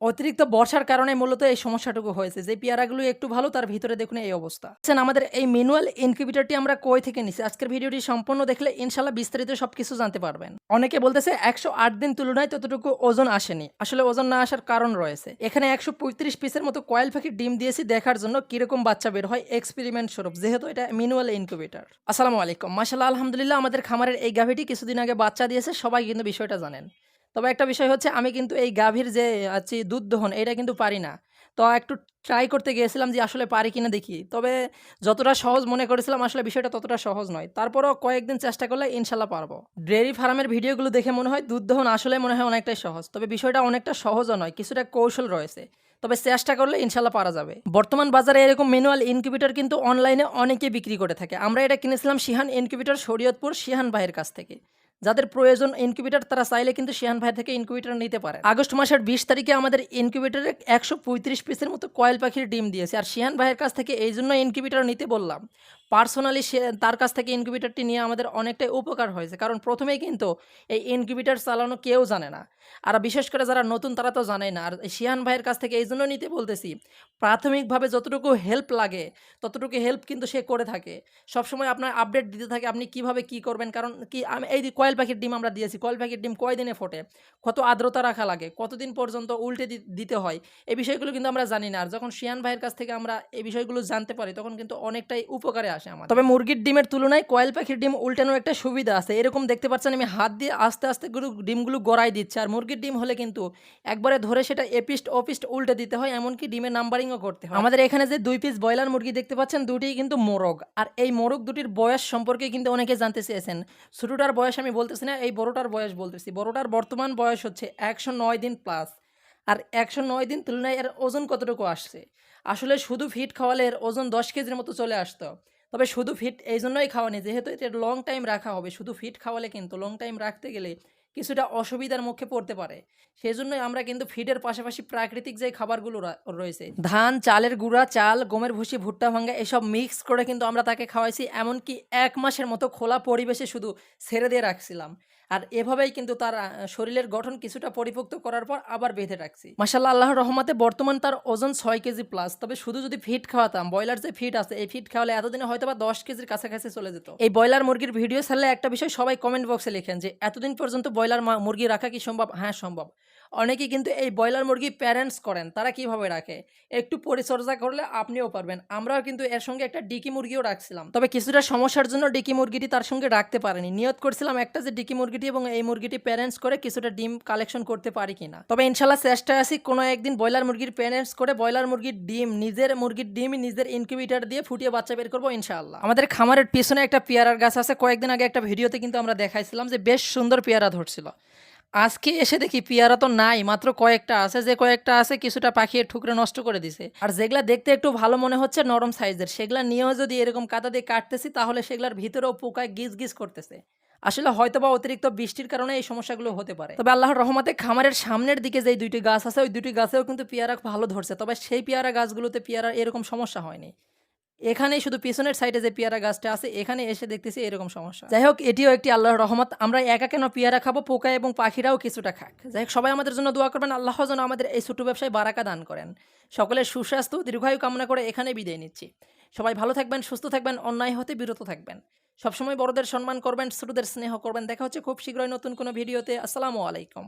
অতিরিক্ত বর্ষার কারণে মূলত এই সমস্যাটুকু হয়েছে। যে পেয়ারাগুলো একটু ভালো তার ভিতরে দেখুন এই অবস্থা। আচ্ছা, আমাদের এই ম্যানুয়াল ইনকিউবেটরটি আমরা কই থেকে নিছি? আজকের ভিডিওটি সম্পূর্ণ দেখলে ইনশাল্লাহ বিস্তারিত সবকিছু জানতে পারবেন। অনেকে বলতেছে একশো আট দিন তুলনায় ততটুকু ওজন আসেনি। আসলে ওজন না আসার কারণ রয়েছে। এখানে একশো পঁয়ত্রিশ পিসের মতো কয়েল পাখির ডিম দিয়েছি দেখার জন্য কীরকম বাচ্চা বের হয় এক্সপেরিমেন্ট স্বরূপ যেহেতু এটা ম্যানুয়াল ইনকিউবেটর। আসসালামু আলাইকুম। মাসাল্লাহ আলহামদুলিল্লাহ আমাদের খামারের এই গাভিটি কিছুদিন আগে বাচ্চা দিয়েছে সবাই কিন্তু বিষয়টা জানেন। তবে একটা বিষয় হচ্ছে আমি কিন্তু এই গাভীর যে হচ্ছে দুধ দহন, এটা কিন্তু পারি না। তো একটু ট্রাই করতে গিয়েছিলাম যে, আসলে পারি কিনা দেখি। তবে যতটা সহজ মনে করেছিলাম, আসলে বিষয়টা ততটা সহজ নয়। তারপরও কয়েকদিন চেষ্টা করলে ইনশাল্লাহ পারব। ডেয়ারি ফার্মের ভিডিওগুলো দেখে মনে হয় দুধ দহন আসলে মনে হয় অনেকটাই সহজ। তবে বিষয়টা অনেকটা সহজও নয়, কিছুটা কৌশল রয়েছে। তবে চেষ্টা করলে ইনশাল্লাহ পারা যাবে। বর্তমান বাজারে এরকম ম্যানুয়াল ইনকিউবেটর কিন্তু অনলাইনে অনেকে বিক্রি করে থাকে। আমরা এটা কিনেছিলাম শিহান ইনকিউবেটর শরীয়তপুর শিহান ভাইয়ের কাছ থেকে। যাদের প্রয়োজন ইনকিউবেটার তারা চাইলে কিন্তু শিয়ান ভাই থেকে ইনকিউবেটার নিতে পারে আগস্ট মাসের বিশ তারিখে আমাদের ইনকিউবেটারে একশো পঁয়ত্রিশ পিসের মতো কয়েল পাখির ডিম দিয়েছে। আর শিয়ান ভাইয়ের কাছ থেকে এই জন্য ইনকিউবেটার নিতে বললাম। পার্সোনালি সে, তার কাছ থেকে ইনকিউবেটরটি নিয়ে আমাদের অনেকটাই উপকার হয়েছে। কারণ প্রথমেই কিন্তু এই ইনকিউবেটর চালানো কেউ জানে না। আর বিশেষ করে যারা নতুন, তারা তো জানে না। আর শিহান ভাইয়ের কাছ থেকে এই জন্য নিতে বলতেছি, প্রাথমিকভাবে যতটুকু হেল্প লাগে, ততটুকু হেল্প কিন্তু সে করে থাকে। সবসময় আপনার আপডেট দিতে থাকে আপনি কীভাবে কি করবেন। কারণ কি, আমি, এই কয়েল পাখির ডিম আমরা দিয়েছি, কয়েল পাখির ডিম কয়দিনে ফোটে? কত আর্দ্রতা রাখা লাগে, কতদিন পর্যন্ত উল্টে দিতে হয়? এই বিষয়গুলো কিন্তু আমরা জানি না। আর যখন শিয়ান ভাইয়ের কাছ থেকে আমরা এই বিষয়গুলো জানতে পারি, তখন কিন্তু অনেকটাই উপকারে আসে আমার তবে মুরগির ডিমের তুলনায় কয়েল পাখির ডিম উল্টানোর একটা সুবিধা আছে। এরকম দেখতে পাচ্ছেন, আমি হাত দিয়ে আস্তে আস্তে গুলো ডিমগুলো গড়াই দিচ্ছে। আর মুরগির ডিম হলে কিন্তু একবারে ধরে সেটা এপিস্ট অপিস্ট উল্টে দিতে হয়, এমনকি ডিমের নাম্বারিংও করতে হয়। আমাদের এখানে যে দুই পিস ব্রয়লার মুরগি দেখতে পাচ্ছেন, দুটিই কিন্তু মোরগ। আর এই মোরগ দুটির বয়স সম্পর্কে কিন্তু অনেকে জানতে চেয়েছেন। ছোটোটার বয়স আমি বলতেছি না, এই বড়োটার বয়স বলতেছি। বড়োটার বর্তমান বয়স হচ্ছে একশো নয় দিন প্লাস আর একশো নয় দিন তুলনায় এর ওজন কতটুকু আসছে? আসলে শুধু ফিট খাওয়ালে এর ওজন দশ কেজির মতো চলে আসতো। তবে শুধু ফিট এই জন্যই খাওয়ানি, যেহেতু এটা লং টাইম রাখা হবে, শুধু ফিট খাওয়ালে কিন্তু লং টাইম রাখতে গেলে কিছুটা অসুবিধার মুখে পড়তে পারে। সেই জন্যই আমরা কিন্তু ফিডের পাশাপাশি প্রাকৃতিক যে খাবারগুলো রয়েছে, ধান, চালের গুঁড়া, চাল, গমের ভুসি, ভুট্টা ভাঙ্গা, এসব মিক্স করে কিন্তু আমরা তাকে খাওয়াইছি, এমনকি এক মাসের মতো খোলা পরিবেশে শুধু ছেড়ে দিয়ে রাখছিলাম। আর এভাবেই কিন্তু তার শরীরের গঠন কিছুটা পরিপক্ত করার পর আবার বেঁধে রাখছি। মাসাল্লাহ আল্লাহ রহমাতে বর্তমান তার ওজন ছয় কেজি প্লাস তবে শুধু যদি ফিট খাওয়াতাম, ব্রয়লার যে ফিট আছে, এই ফিট খাওয়ালে এতদিনে হয়তো বা দশ কেজির কাছাকাছি চলে যেত। এই ব্রয়লার মুরগির ভিডিও ছাড়লে একটা বিষয় সবাই কমেন্ট বক্সে লিখেন যে, এতদিন পর্যন্ত ব্রয়লার মুরগি রাখা কি সম্ভব? হ্যাঁ সম্ভব। অনেকেই কিন্তু এই ব্রয়লার মুরগি প্যারেন্টস করেন, তারা কীভাবে রাখে? একটু পরিচর্যা করলে আপনিও পারবেন। আমরাও কিন্তু এর সঙ্গে একটা ডিকি মুরগিও রাখছিলাম। তবে কিছুটা সমস্যার জন্য ডিকি মুরগিটি তার সঙ্গে রাখতে পারেনি। নিয়ত করছিলাম একটা যে ডিকি মুরগিটি এবং এই মুরগিটি প্যারেন্টস করে কিছুটা ডিম কালেকশন করতে পারি কিনা। তবে ইনশাল্লাহ চেষ্টায় আছি কোনো একদিন ব্রয়লার মুরগির প্যারেন্টস করে ব্রয়লার মুরগির ডিম, নিজের মুরগির ডিম, নিজের ইনকিউবেটার দিয়ে ফুটিয়ে বাচ্চা বের করব ইনশাআল্লাহ আমাদের খামারের পিছনে একটা পেয়ারার গাছ আছে। কয়েকদিন আগে একটা ভিডিওতে কিন্তু আমরা দেখাইছিলাম যে বেশ সুন্দর পেয়ারা ধরছিল। আজকে এসে দেখি পেয়ারা তো নাই, মাত্র কয়েকটা আছে, যে কয়েকটা আছে কিছুটা পাখি ঠুকরে নষ্ট করে দিছে। আর যেগুলা দেখতে একটু ভালো মনে হচ্ছে নরম সাইজের, সেগুলা নিয়েও যদি এরকম কাদা দিয়ে কাটতেছি, তাহলে সেগুলার ভিতরেও পোকায় গিজ গিজ করতেছে। আসলে হয়তোবা অতিরিক্ত বৃষ্টির কারণে এই সমস্যাগুলো হতে পারে। তবে আল্লাহর রহমতে খামারের সামনের দিকে যে দুইটি গাছ আছে, ওই দুটি গাছেও কিন্তু পেয়ারা ভালো ধরছে, তবে সেই পেয়ারা গাছগুলোতে পেয়ারা এরকম সমস্যা হয়নি। এখানেই শুধু পিছনের সাইডে যে পেয়ারা গাছটা আছে, এখানে এসে দেখতেছি এরকম সমস্যা। যাই হোক এটিও একটি আল্লাহর রহমত। আমরা একা কেন পেয়ারা খাব? পোকা এবং পাখিরাও কিছুটা খাক। যাই হোক সবাই আমাদের জন্য দোয়া করবেন। আল্লাহ যেন আমাদের এই ছোট ব্যবসায় বারাকা দান করেন। সকলের সুস্বাস্থ্য, দীর্ঘায়ু কামনা করে এখানে বিদায় নিচ্ছি। সবাই ভালো থাকবেন, সুস্থ থাকবেন, অন্যায় হতে বিরত থাকবেন। সবসময় বড়দের সম্মান করবেন, ছোটদের স্নেহ করবেন। দেখা হচ্ছে খুব শীঘ্রই নতুন কোনো ভিডিওতে। আসসালামু আলাইকুম।